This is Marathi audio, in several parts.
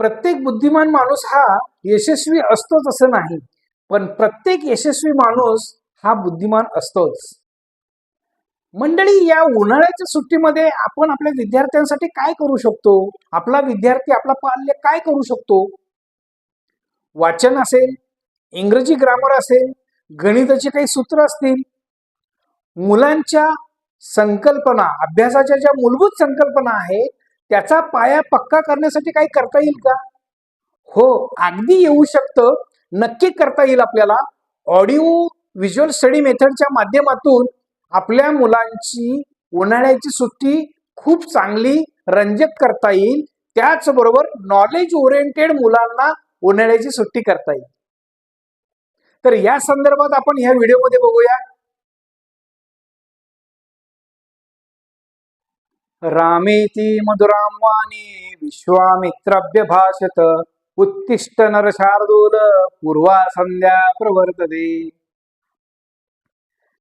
प्रत्येक बुद्धिमान माणूस हा यशस्वी असतोच असं नाही. पण प्रत्येक यशस्वी माणूस हा बुद्धिमान असतोच. मंडळी या उन्हाळ्याच्या सुट्टीमध्ये आपण आपल्या विद्यार्थ्यांसाठी काय करू शकतो? आपला विद्यार्थी आपला पाल्य काय करू शकतो? वाचन असेल इंग्रजी ग्रामर असेल गणिताची काही सूत्र असतील मुलांच्या संकल्पना अभ्यासाच्या ज्या मूलभूत संकल्पना आहेत त्याचा पाया पक्का करण्यासाठी काही करता येईल का? हो अगदी येऊ शकतं. नक्की करता येईल आपल्याला. ऑडिओ व्हिज्युअल स्टडी मेथडच्या माध्यमातून आपल्या मुलांची उन्हाळ्याची सुट्टी खूप चांगली रंजक करता येईल. त्याचबरोबर नॉलेज ओरिएंटेड मुलांना उन्हाळ्याची सुट्टी करता येईल. तर या संदर्भात आपण ह्या व्हिडिओमध्ये बघूया. रामेती मधुराम वाणी विश्वामित्रभ्य भाषत उत्तिष्ठ नरशार्दूल पूर्वा संध्या प्रवर्तते।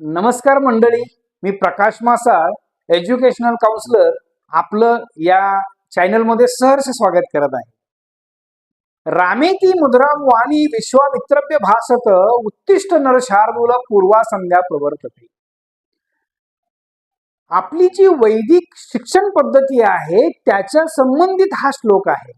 नमस्कार मंडळी मी प्रकाश मासाळ एज्युकेशनल काउन्सिलर आपलं या चॅनलमध्ये सहर्ष स्वागत करत आहे. रामेती मधुराम वाणी विश्वामित्रभ्य भाषत उत्तिष्ठ नर शार्दूल पूर्वा संध्या प्रवर्तते. आपली जी वैदिक शिक्षण पद्धती आहे त्याच्या संबंधित हा श्लोक आहे.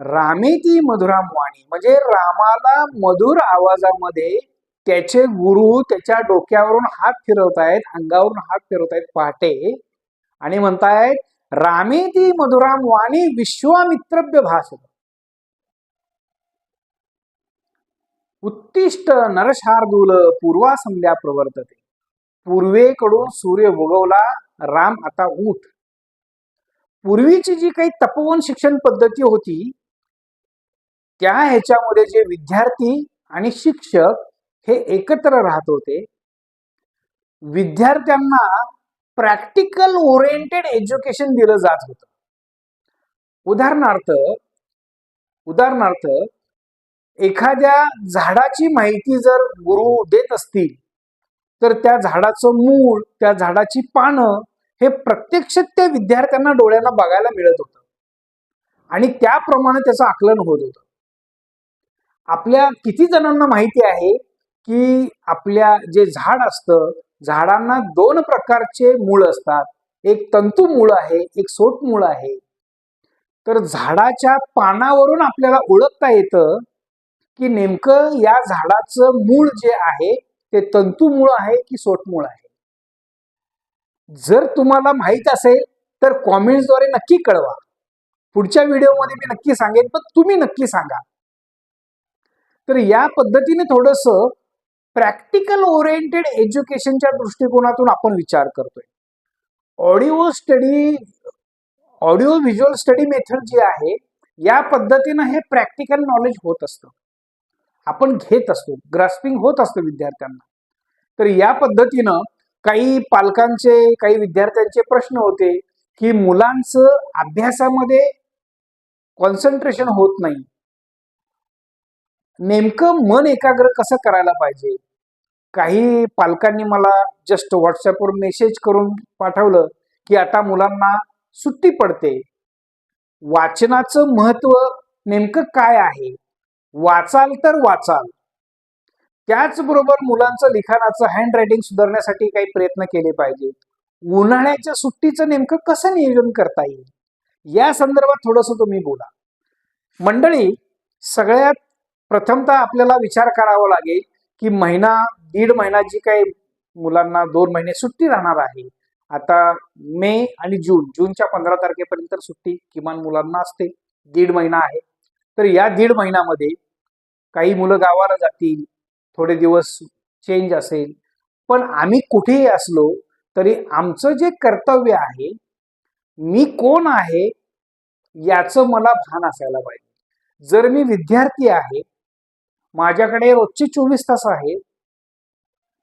रामेती मधुराम वाणी म्हणजे रामाला मधुर आवाजामध्ये त्याचे गुरु त्याच्या डोक्यावरून हात फिरवतायत अंगावरून हात फिरवतायत पहाटे. आणि म्हणतायत रामेती मधुराम वाणी विश्वामित्रभ्य भाषण उत्तिष्ट नरशार्दूल पूर्वा संध्या प्रवर्तते. पूर्वेकडून सूर्य उगवला राम आता उठ पूर्वीची जी काही तपोवन शिक्षण पद्धती होती त्या ह्याच्यामध्ये जे विद्यार्थी आणि शिक्षक हे एकत्र राहत होते. विद्यार्थ्यांना प्रॅक्टिकल ओरिएंटेड एज्युकेशन दिलं जात होतं. उदाहरणार्थ उदाहरणार्थ एखाद्या झाडाची माहिती जर गुरु देत असतील तर त्या झाडाचं मूळ त्या झाडाची पानं हे प्रत्यक्ष त्या विद्यार्थ्यांना डोळ्यांना बघायला मिळत होतं. आणि त्याप्रमाणे त्याचं आकलन होत होतं. आपल्या किती जणांना माहिती आहे की आपल्या जे झाड असतं झाडांना दोन प्रकारचे मूळ असतात. एक तंतू मूळ आहे एक सोट मूळ आहे. तर झाडाच्या पानावरून आपल्याला ओळखता येतं की नेमकं या झाडाचं मूळ जे आहे ते तंतुमूळ आहे की सोटमूळ आहे? जर तुम्हाला माहीत असेल तर कॉमेंट्सद्वारे नक्की कळवा. पुढच्या व्हिडिओमध्ये मी नक्की सांगेन पण तुम्ही नक्की सांगा. तर या पद्धतीने थोडस प्रॅक्टिकल ओरिएंटेड एज्युकेशनच्या दृष्टिकोनातून आपण विचार करतोय. Audio study audio visual study method जी आहे या पद्धतीनं हे प्रॅक्टिकल नॉलेज होत असतं. आपण घेत असतो ग्रास्पिंग होत असतं विद्यार्थ्यांना. तर या पद्धतीनं काही पालकांचे काही विद्यार्थ्यांचे प्रश्न होते की मुलांचं अभ्यासामध्ये कॉन्सन्ट्रेशन होत नाही. नेमकं मन एकाग्र कसं करायला पाहिजे? काही पालकांनी मला जस्ट व्हॉट्सअपवर मेसेज करून पाठवलं की आता मुलांना सुट्टी पडते. वाचनाचं महत्त्व नेमकं काय आहे? वाचाल तर वाचाल. त्याचबरोबर मुलांचं लिखाणाचं हँड रायटिंग सुधारण्यासाठी काही प्रयत्न केले पाहिजे. उन्हाळ्याच्या सुट्टीचं नेमकं कसं नियोजन करता येईल? या संदर्भात थोडस तुम्ही बोला. मंडळी सगळ्यात प्रथमतः आपल्याला विचार करावा लागेल की महिना दीड महिना जी काही मुलांना दोन महिने सुट्टी राहणार आहे. आता मे आणि जून जूनच्या पंधरा तारखेपर्यंत सुट्टी किमान मुलांना असते दीड महिना आहे. तर या दीड महिन्यामध्ये काही मुलं गावाला जातील थोडे दिवस चेंज असेल. पण आम्ही कुठेही असलो तरी आमचं जे कर्तव्य आहे मी कोण आहे याचं मला भान असायला पाहिजे. जर मी विद्यार्थी आहे माझ्याकडे रोजचे चोवीस तास आहे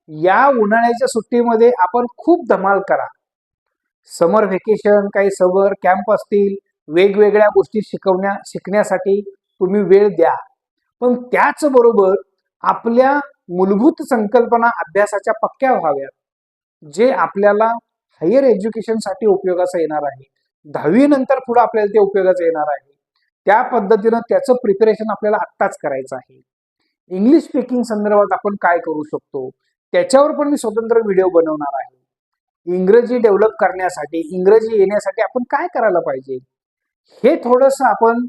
या उन्हाळ्याच्या सुट्टीमध्ये आपण खूप धमाल करा. समर व्हेकेशन काही समर कॅम्प असतील वेगवेगळ्या गोष्टी शिकवण्या शिकण्यासाठी तुम्ही वेळ द्या. पण त्याचबरोबर आपल्या मूलभूत संकल्पना अभ्यासाच्या पक्क्या व्हाव्यात जे आपल्याला हायर एज्युकेशनसाठी उपयोगाचं येणार आहे. दहावी नंतर पुढे आपल्याला ते उपयोगाचं येणार आहे. त्या पद्धतीनं त्याचं प्रिपरेशन आपल्याला आत्ताच करायचं आहे. इंग्लिश स्पीकिंग संदर्भात आपण काय करू शकतो? त्याच्यावर पण मी स्वतंत्र व्हिडिओ बनवणार आहे. इंग्रजी डेव्हलप करण्यासाठी इंग्रजी येण्यासाठी आपण काय करायला पाहिजे? हे थोडस आपण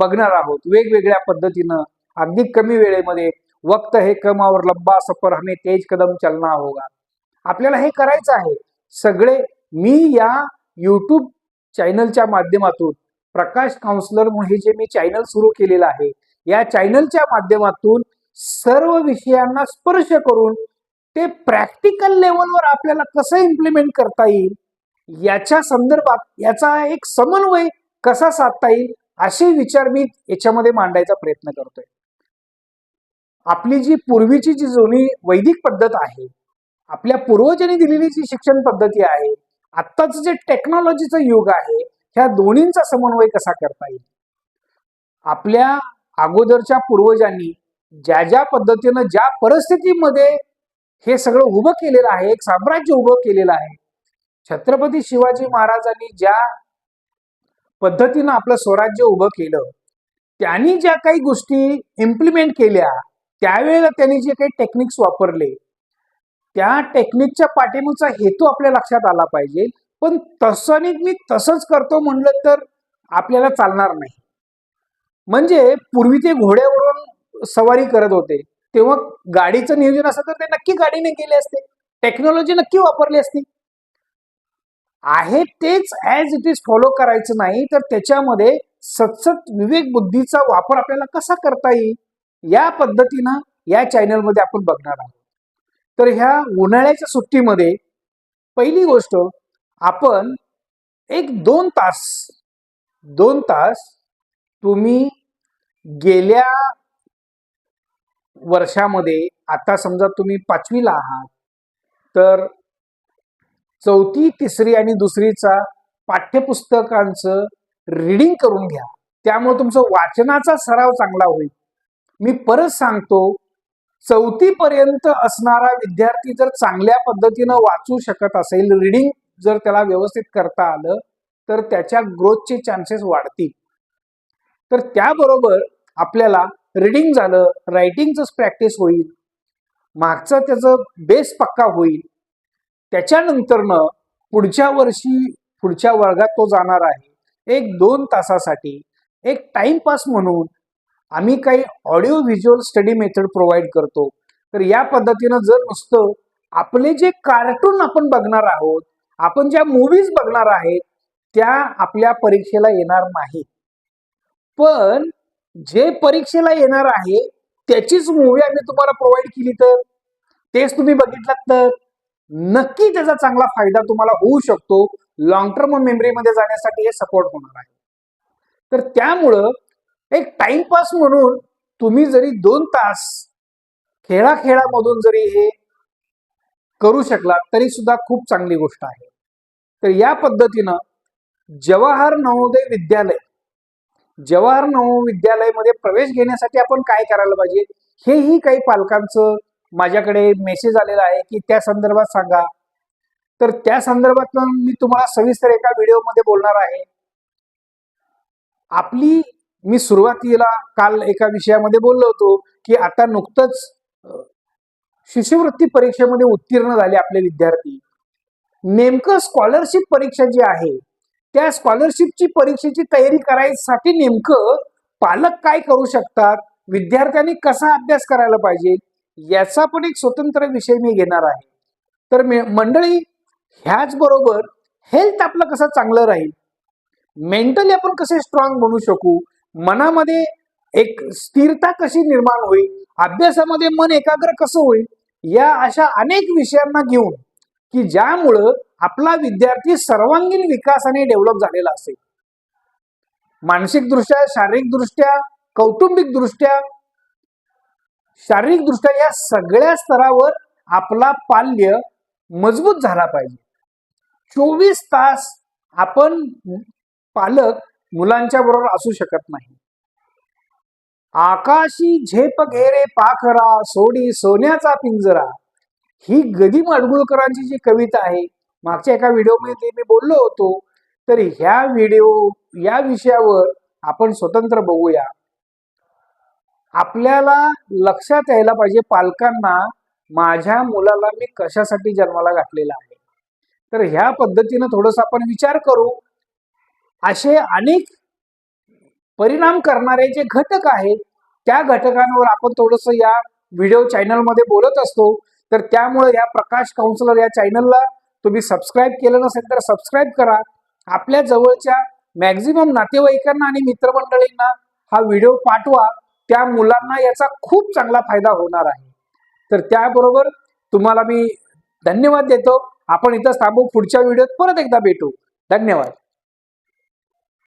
बघणार आहोत. वेगवेगळ्या पद्धतीनं अगदी कमी वेळेमध्ये वक्त हे कमावर लंबा सफर हमे तेज कदम चलना होगा. आपल्याला हे करायचं आहे. सगळे मी या युट्यूब चॅनलच्या माध्यमातून प्रकाश काउन्सलर म्हणून हे जे मी चॅनल सुरू केलेलं आहे या चॅनलच्या माध्यमातून सर्व विषयांना स्पर्श करून ते प्रॅक्टिकल लेवलवर आपल्याला कसं इम्प्लिमेंट करता येईल याच्या संदर्भात याचा एक समन्वय कसा साधता येईल असे विचार मी याच्यामध्ये मांडायचा प्रयत्न करतोय. आपली जी पूर्वीची जी जुनी वैदिक पद्धत आहे आपल्या पूर्वजांनी दिलेली जी शिक्षण पद्धती आहे आत्ताचं जे टेक्नॉलॉजीचं युग आहे ह्या दोन्हींचा समन्वय कसा करता येईल? आपल्या अगोदरच्या पूर्वजांनी ज्या ज्या पद्धतीनं ज्या परिस्थितीमध्ये हे सगळं उभं केलेलं आहे एक साम्राज्य उभं केलेलं आहे छत्रपती शिवाजी महाराजांनी ज्या पद्धतीनं आपलं स्वराज्य उभं केलं त्यांनी ज्या काही गोष्टी इम्प्लिमेंट केल्या त्यावेळेला त्यांनी जे काही टेक्निक्स वापरले त्या टेक्निकच्या पाठीमागचा हेतू आपल्या लक्षात आला पाहिजे. पण तसं मी तसंच करतो म्हणलं तर आपल्याला चालणार नाही. म्हणजे पूर्वी ते घोड्यावरून सवारी करत होते. तेव्हा गाडीचं नियोजन असतं तर ते नक्की गाडीने गेले असते. टेक्नॉलॉजी नक्की वापरली असती. आहे तेच ऍज इट इज फॉलो करायचं नाही तर त्याच्यामध्ये सतसत विवेक बुद्धीचा वापर आपल्याला कसा करता येईल? या पद्धतीनं या चॅनलमध्ये आपण बघणार आहोत. तर ह्या उन्हाळ्याच्या सुट्टीमध्ये पहिली गोष्ट आपण एक दोन तास दोन तास तुम्ही गेल्या वर्षामध्ये आता समजा तुम्ही पाचवीला आहात तर चौथी तिसरी आणि दुसरीचा पाठ्यपुस्तकांचं रिडिंग करून घ्या. त्यामुळे तुमचं वाचनाचा सराव चांगला होईल. मी परत सांगतो चौथी पर्यंत असणारा विद्यार्थी जर चांगल्या पद्धतीनं वाचू शकत असेल रिडिंग जर त्याला व्यवस्थित करता आलं तर त्याच्या ग्रोथचे चान्सेस वाढतील. तर त्याबरोबर आपल्याला रिडिंग झालं रायटिंगच प्रॅक्टिस होईल मागचं त्याचं बेस पक्का होईल. त्याच्यानंतरनं पुढच्या वर्षी पुढच्या वर्गात तो जाणार आहे. एक दोन तासासाठी एक टाइमपास म्हणून आम्ही काही audio visual study method provide करतो. तर या पद्धतीनं जर नुसतं आपले जे कार्टून आपण बघणार आहोत आपण ज्या मूवीज बघणार आहेत त्या आपल्या परीक्षेला येणार नाही. पण जे परीक्षेला येणार आहे त्याचीच मूवी आम्ही तुम्हाला प्रोव्हाइड केली तर? तेच तुम्ही बघितलात तर? नक्की त्याचा चांगला फायदा तुम्हाला होऊ शकतो. लॉंग टर्म मेमरीमध्ये जाण्यासाठी हे सपोर्ट होणार आहे. तर त्यामुळं एक टाइमपास म्हणून तुम्ही जरी दोन तास खेळा खेळामधून जरी हे करू शकला तरी सुद्धा खूप चांगली गोष्ट आहे. तर या पद्धतीनं जवाहर नवोदय विद्यालय जवाहर नवविद्यालयामध्ये प्रवेश घेण्यासाठी आपण काय करायला पाहिजे? हेही काही पालकांचं माझ्याकडे मेसेज आलेला आहे की त्या संदर्भात सांगा. तर त्या संदर्भात मी तुम्हाला सविस्तर एका व्हिडिओमध्ये बोलणार आहे. आपली मी सुरुवातीला काल एका विषयामध्ये बोललो होतो की आता नुकतंच शिष्यवृत्ती परीक्षेमध्ये उत्तीर्ण झाले आपले विद्यार्थी. नेमकं स्कॉलरशिप परीक्षा जी आहे त्या स्कॉलरशिपची परीक्षेची तयारी करायसाठी नेमकं पालक काय करू शकतात? विद्यार्थ्यांनी कसा अभ्यास करायला पाहिजे? याचा पण एक स्वतंत्र विषय मी घेणार आहे. तर मंडळी ह्याचबरोबर हेल्थ आपलं कसं चांगलं राहील? मेंटली आपण कसे स्ट्रॉंग बनू शकू? मनामध्ये एक स्थिरता कशी निर्माण होईल? अभ्यासामध्ये मन एकाग्र कसं होईल? या अशा अनेक विषयांना घेऊन की ज्यामुळं आपला विद्यार्थी सर्वांगीण विकासाने डेव्हलप झालेला असेल. मानसिकदृष्ट्या शारीरिकदृष्ट्या कौटुंबिकदृष्ट्या शारीरिकदृष्ट्या कौटुंबिक दृष्ट्या या सगळ्या स्तरावर आपला पाल्य मजबूत झाला पाहिजे. चोवीस तास आपण पालक मुलांच्या बरोबर असू शकत नाही. आकाशी झेप घेरे पाखरा सोडी सोन्याचा पिंजरा. ही गदी माडगुळकरांची जी कविता आहे मागच्या एका व्हिडिओमध्ये मी बोललो होतो तर ह्या व्हिडिओ या विषयावर आपण स्वतंत्र बघूया. आपल्याला लक्षात यायला पाहिजे पालकांना माझ्या मुलाला मी कशासाठी जन्माला घातलेला आहे? तर ह्या पद्धतीनं थोडस आपण विचार करू. असे अनेक परिणाम करणारे जे घटक आहेत त्या घटकांवर आपण थोडस या व्हिडिओ चॅनलमध्ये बोलत असतो. तर त्यामुळे या प्रकाश काउन्सिलर या चॅनलला तुम्ही सबस्क्राईब केलं नसेल तर सबस्क्राईब करा. आपल्या जवळच्या मॅक्झिमम नातेवाईकांना आणि मित्रमंडळींना हा व्हिडिओ पाठवा. त्या मुलांना याचा खूप चांगला फायदा होणार आहे. तर त्याबरोबर तुम्हाला मी धन्यवाद देतो. आपण इथं थांबू. पुढच्या व्हिडिओत परत एकदा भेटू. धन्यवाद.